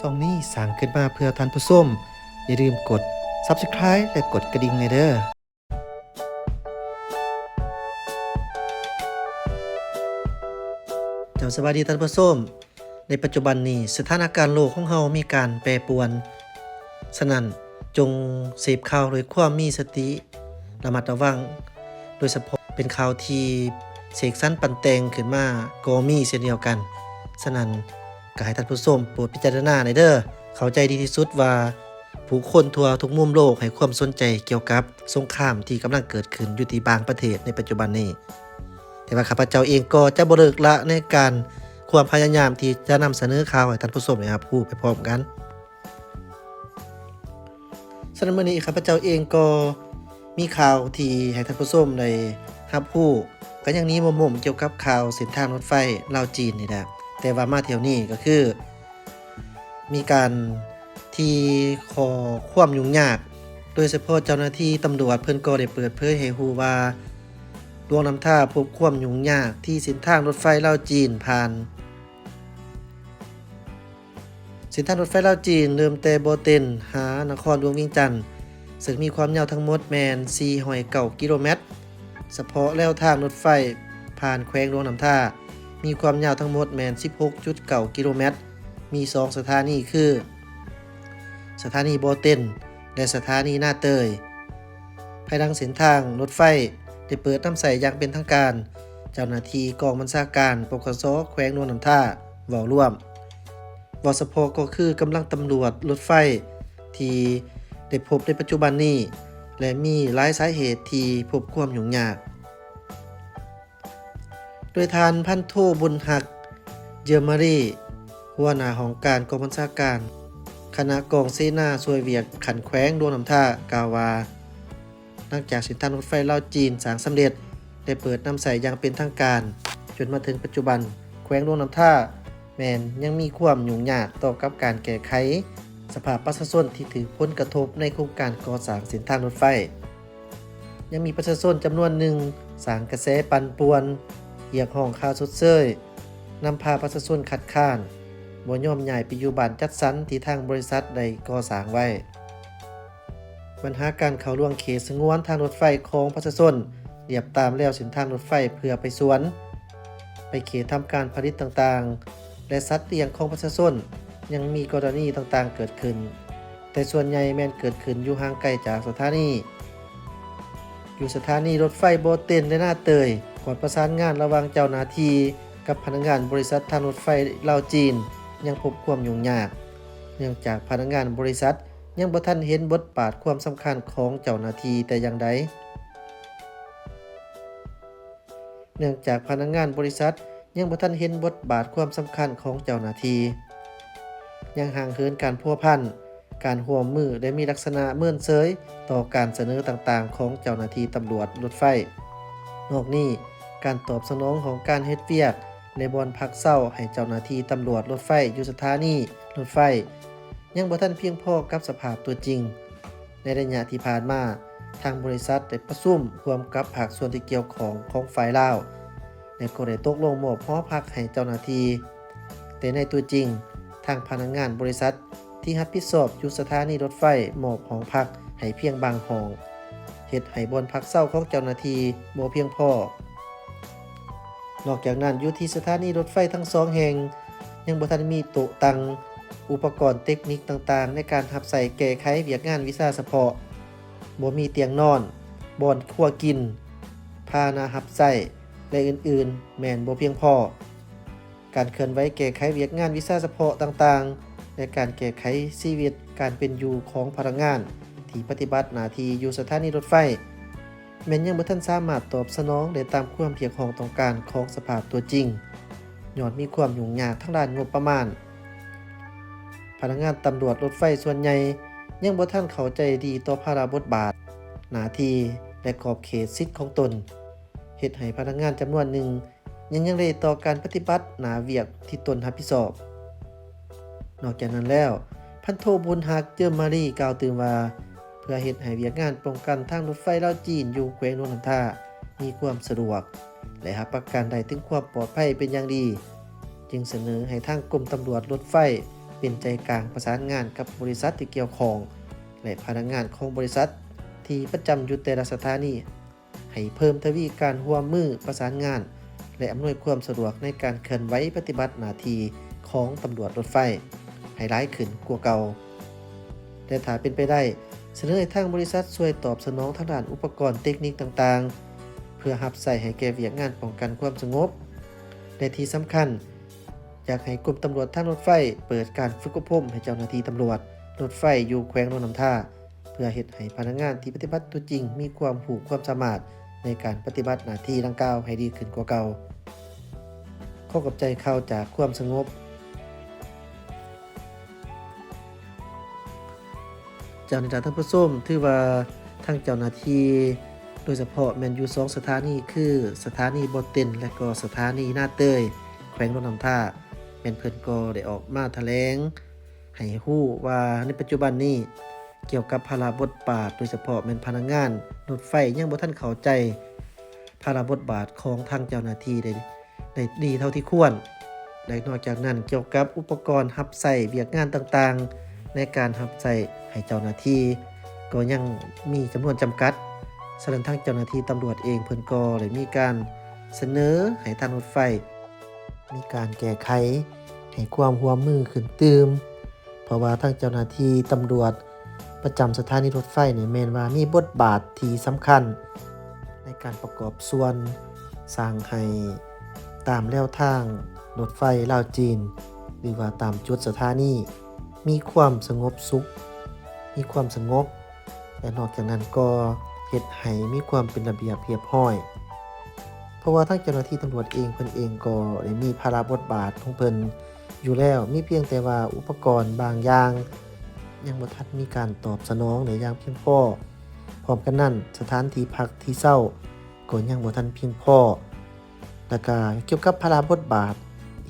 ซองนี้สร้างขึ้นมาเพื่อท่านผู้ชมอย่าลืมกด Subscribe และกดกระดิ่งในเด้อเจ้าสวัสดีท่านผู้ชมในปัจจุบันนี้สถานการณ์โลกของเฮามีการแปรปรวน ฉะนั้นจงเสพข่าวโดยความมีสติระมัดระวัง โดยเฉพาะเป็นข่าวที่เสกสรรปันแตงขึ้นมาก็มีเช่นเดียวกัน ฉะนั้น ก็ให้ท่านผู้ชมโปรดพิจารณาในเด้อเข้าใจดีที่สุดว่า ผู้คนทั่วทุกมุมโลกให้ความสนใจเกี่ยวกับสงครามที่กำลังเกิดขึ้นอยู่ที่บางประเทศในปัจจุบันนี้ แต่ว่าข้าพเจ้าเองก็จะบ่เลิกละในการความพยายามที่จะนำเสนอข่าวให้ท่านผู้ชมนะครับผู้ไปพร้อมกันสำหรับมื้อนี้ข้าพเจ้าเองก็มีข่าวที่ให้ท่านผู้ชมได้รับรู้ก็ยังนี้มุมๆเกี่ยวกับข่าวเส้นทางรถไฟลาวจีนนี่แหละ แต่ว่ามาเที่ยวนี้ก็คือ มีการที่ขอความยุ่งยาก โดยเฉพาะเจ้าหน้าที่ตำรวจเพิ่นก็ได้เปิดเผยให้ฮู้ว่าดวงน้ำท่าพบความยุ่งยากที่เส้นทางรถไฟเลาจีนผ่านเส้นทางรถไฟเลาจีนเริ่มแต่โบเตนหานครหลวงวียงจันทน์ซึ่งมีความยาวทั้งหมดแมน409กิโลเมตร เฉพาะแล้วทางรถไฟผ่านแขวงหลวงน้ำท่า มีความยาวทั้งหมดแมน 16.9 กิโลเมตร มี 2 สถานีคือ สถานีโบเตนและสถานีหน้าเตย ภายหลังเส้นทางรถไฟได้เปิดน้ำใสอย่างเป็นทางการ เจ้าหน้าที่กองบัญชาการปกสแขวงหลวงน้ำท่าเว้าร่วมวสพก็คือกำลังตำรวจรถไฟ ที่ได้พบในปัจจุบันนี้ และมีหลายสาเหตุที่พบความยุ่งยาก ดยทานพันโทบุญหัก เยอมารีหัวหน้าของการกองบัญชาการ คณะกองเสนาช่วยเวียกขันแขวงดวงน้ำท่ากาวาหลังจากส้นทางรถไฟเล่าจีนสางสำเร็จ ได้เปิดนำใสอย่างเป็นทางการ จนมาถึงปัจจุบันแขวงดวงน้ำท่า แมนยังมีความยุ่งยากต่อกับการแก้ไข สภาพประชาชนที่ถือผลกระทบในโครงการก่อสร้างส้นทางรถไฟ ยังมีประชาชนจำนวนหนึ่งสางกระแสปั่นป่วน รียกห้องค่าสดเซยนำพาประชาชนขัดข้านบ่ยอมย้ายไปอยู่บ้านจัดสรรที่ทางบริษัทได้ก่อสร้างไว้ ปัญหาการเข้าล่วงเขตสงวนทางรถไฟของประชาชนเรียบตามแล้วเส้นทางรถไฟเพื่อไปสวน ไปเขตทำการผลิตต่างๆ และสัตว์เลี้ยงของประชาชนยังมีกรณีต่างๆเกิดขึ้น แต่ส่วนใหญ่แม่นเกิดขึ้นอยู่ห่างไกลจากสถานี อยู่สถานีรถไฟโบเตนและหน้าเตย อนประสานงานระหว่างเจ้าหน้าที่กับพนักงานบริษัททางรถไฟลาวจีน ยังพบความยุ่งยาก เนื่องจากพนักงานบริษัทยังบ่ทันเห็นบทบาทความสำคัญของเจ้าหน้าที่แต่อย่างใด เนื่องจากพนักงานบริษัทยังบ่ทันเห็นบทบาทความสำคัญของเจ้าหน้าที่ยังห่างเหินการพัวพัน การห่วมมือและมีลักษณะเมื่อนเซยต่อการเสนอต่างๆ ของเจ้าหน้าที่ตำรวจรถไฟ นอกนี้ การตอบสนองของการเฮ็ดเวียก ในบอนพักเศร้าให้เจ้าหน้าที่ตำรวจรถไฟอยู่สถานีรถไฟ ยังบ่ทันเพียงพอกับสภาพตัวจริง ในระยะที่ผ่านมาทางบริษัทได้ประชุมรวมกับภาคส่วนที่เกี่ยวของของฝ่ายลาวและก็ได้ตกลงมอบหอพักให้เจ้าหน้าที่แต่ในตัวจริง ทางพนักงานบริษัทที่รับผิดชอบอยู่สถานีรถไฟมอบห้องพักให้เพียงบางห้องเฮ็ดให้บนพักเศร้าของเจ้าหน้าที่บ่เพียงพอ นอกจากนั้นอยู่ที่สถานีรถไฟทั้งสองแห่ง ยังบ่ทันมีโต๊ะตังอุปกรณ์เทคนิคต่างๆ ในการหับใส่แก้ไขเวียกงานวิชาเฉพาะบ่มีเตียงนอนบ่อนครัวกินพานาหับใส่และอื่นๆ แม่นบ่เพียงพอ การเคลื่อนไหวแก้ไขเวียกงานวิชาเฉพาะต่างๆ และการแก้ไขชีวิตการเป็นอยู่ของพนักงาน ที่ปฏิบัติหน้าที่อยู่สถานีรถไฟ แม้นยังบ่ทันสามารถตอบสนองได้ตามความเพียงของต้องการของสภาพตัวจริงย้อนมีความยุ่งยากทั้งด้านงบประมาณ พนักงานตำรวจรถไฟส่วนใหญ่ยังบ่ทันเข้าใจดีต่อภาระบทบาท หน้าที่และขอบเขตสิทธิของตนเฮ็ดให้พนักงานจำนวนหนึ่ง ยังยังได้ต่อการปฏิบัติหนาเวียกที่ตนรับผิดชอบ นอกจากนั้นแล้ว พันโทบุญฮักเจอมารีกล่าวตื่นว่า พื่อเฮ็ดให้เวียกงานป้องกันทางรถไฟเล่าจีนอยู่แขวงนนท่า มีความสะดวก และรับประกันได้ถึงความปลอดภัยเป็นอย่างดี จึงเสนอให้ทางกรมตำรวจรถไฟ เป็นใจกลางประสานงานกับบริษัทที่เกี่ยวข้อง และพนักงานของบริษัท ที่ประจำอยู่แต่ละสถานี ให้เพิ่มทวีการร่วมมือประสานงาน และอำนวยความสะดวกในการเคลื่อนไหวปฏิบัติหน้าที่ของตำรวจรถไฟ ให้ร้ายขึ้นกว่าเก่าแต่ถ้าเป็นไปได้ เสนอให้ทางบริษัทช่วยตอบสนองทางด้านอุปกรณ์เทคนิคต่างๆ เพื่อหับใส่ให้แก่เวียกงานป้องกันความสงบ และที่สำคัญ อยากให้กรมตำรวจทางรถไฟ เปิดการฝึกอบรมให้เจ้าหน้าที่ตำรวจ รถไฟอยู่แขวงโนนนำท่า เพื่อเฮ็ดให้พนักงานที่ปฏิบัติตัวจริง มีความผูกความสามารถในการปฏิบัติหน้าที่ดังกล่าวให้ดีขึ้นกว่าเก่าข้อกับใจเข้าจากความสงบ เจ้าหน้าที่ท่านผู้ชมถือว่าทางเจ้าหน้าที่โดยเฉพาะแมนยูสองสถานีคือสถานีบอเตนและก็สถานีหน้าเตยแขวงรถนำท่าแมนเพิ่นก็ได้ออกมาแถลงให้ฮู้ว่าในปัจจุบันนี้เกี่ยวกับภาระบทบาท โดยเฉพาะแมนพนักงานรถไฟยังบ่ทันเข้าใจภาระบทบาทของทางเจ้าหน้าที่ได้ได้ดีเท่าที่ควรและนอกจากนั้นเกี่ยวกับอุปกรณ์รับใส่เวียกงานต่างๆ ในการรับใส่ให้เจ้าหน้าที่ ก็ยังมีจำนวนจำกัดฉะนั้นทางเจ้าหน้าที่ตำรวจเองเพิ่นก็ได้มีการเสนอให้ทางรถไฟ มีการแก้ไขให้ความร่วมมือขึ้นตืมเพราะว่าทางเจ้าหน้าที่ตำรวจประจำสถานีรถไฟเนี่ยแมนว่ามีบทบาทที่สำคัญ ในการประกอบส่วนสร้างให้ตามแนวทางรถไฟลาวจีน หรือว่าตามจุดสถานี มีความสงบสุข มีความสงบ และนอกจากนั้นก็เฮ็ดให้มีความเป็นระเบียบเรียบร้อย เพราะว่าทางเจ้าหน้าที่ตำรวจเองเพิ่นเองก็ได้มีภาระบทบาทของเพิ่นอยู่แล้ว มีเพียงแต่ว่าอุปกรณ์บางอย่าง ยังบ่ทันมีการตอบสนองในอย่างเพียงพอ พร้อมกันนั้นสถานที่พักที่เศร้าก็ยังบ่ทันเพียงพอ แล้วก็เกี่ยวกับภาระบทบาท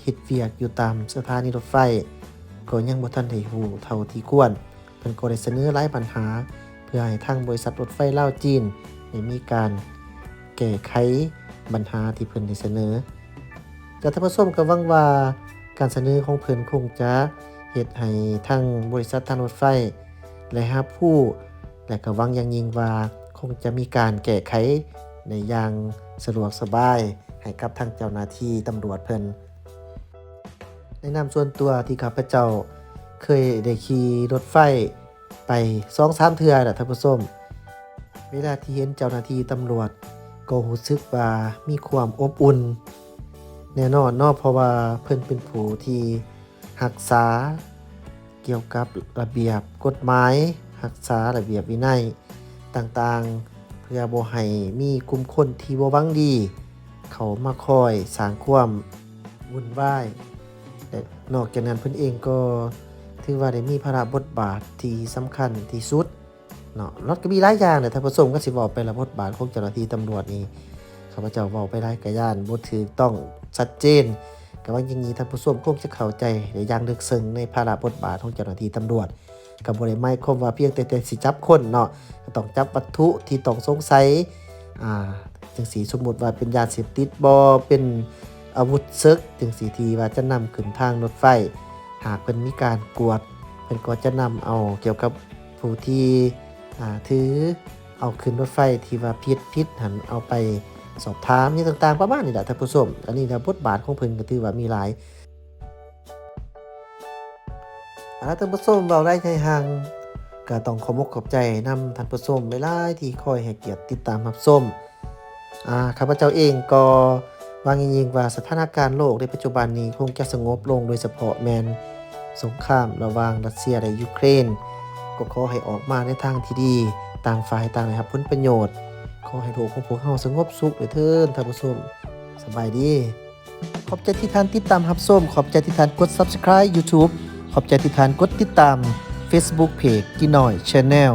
เฮ็ดเวียกอยู่ตามสถานีรถไฟ ก็ยังบ่ทันได้รู้เท่าที่ควรเพิ่นก็ได้เสนอหลายปัญหา เพื่อให้ทางบริษัทรถไฟลาวจีนได้มีการแก้ไขปัญหาที่เพิ่นได้เสนอ แต่ท่านผู้ชมก็หวังว่าการเสนอของเพิ่นคงจะเฮ็ดให้ทางบริษัททางรถไฟและหาผู้ และก็หวังอย่างยิ่งว่าคงจะมีการแก้ไขในอย่างสะดวกสบาย ให้กับทางเจ้าหน้าที่ตำรวจเพิ่น ในนามส่วนตัวที่ข้าพเจ้าเคยได้ขี่รถไฟไป2-3เทื่อแหละท่านผู้ชมเวลาที่เห็นเจ้าหน้าที่ตำรวจก็รู้สึกว่ามีความอบอุ่น แน่นอนเนาะเพราะว่าเพิ่นเป็นผู้ที่รักษาเกี่ยวกับระเบียบกฎหมายรักษาระเบียบวินัยต่างๆ เพื่อบ่ให้มีกลุ่มคนที่บ่วังดี เขามาคอยสร้างความวุ่นวาย นอกจากนั้นเพิ่นเองก็ถือว่าได้มีภาระบทบาทที่สำคัญที่สุดเนาะรถก็มีหลายอย่างเนี่ยท่านผู้ชมก็สิบอกไปละบทบาทของเจ้าหน้าที่ตำรวจนี่ข้าพเจ้าเว้าไปได้กระย่านบ่ถือต้องชัดเจนก็ว่าอย่างนี้ท่านผู้ชมคงจะเข้าใจในอย่างลึกซึ้งในภาระบทบาทของเจ้าหน้าที่ตำรวจก็บ่ได้หมายคมว่าเพียงแต่แต่สิจับคนเนาะก็ต้องจับวัตถุที่ต้องสงสัยอ่าจังสีสมมุติว่าเป็นยาเสพติดบ่เป็น อาวุธซึกจังสีทีว่าจะนำขึ้นทางรถไฟ หากเพิ่นมีการกวดเพิ่นก็จะนำเอาเกี่ยวกับผู้ที่ถือเอาขึ้นรถไฟที่ว่าพิษพิษหันเอาไปสอบถามนี่ต่างๆประมาณนี้แหละท่านผู้ชมอันนี้นะบทบาทของเพิ่นก็ถือว่ามีหลายอาท่านผู้ชมเราได้ใจห่างก็ต้องขอมกขอบใจนำท่านผู้ชมเวลาที่คอยให้เกียรติติดตามรับชมอ่าข้าพเจ้าเองก็ วางยิงๆว่าสถานการณ์โลกในปัจจุบันนี้คงจะสงบลงโดยเฉพาะแมนสงครามระหว่างรัสเซียและยูเครน ก็ขอให้ออกมาในทางที่ดี ต่างฝ่ายต่างนะครับผลประโยชน์ ขอให้โลกของพวกเราสงบสุขเลยเถิดท่านผู้ชมสบายดี ขอบใจที่ท่านติดตามรับชมขอบใจที่ท่านกด subscribe YouTube ขอบใจที่ท่านกดติดตาม Facebook Page กินหน่อย Channel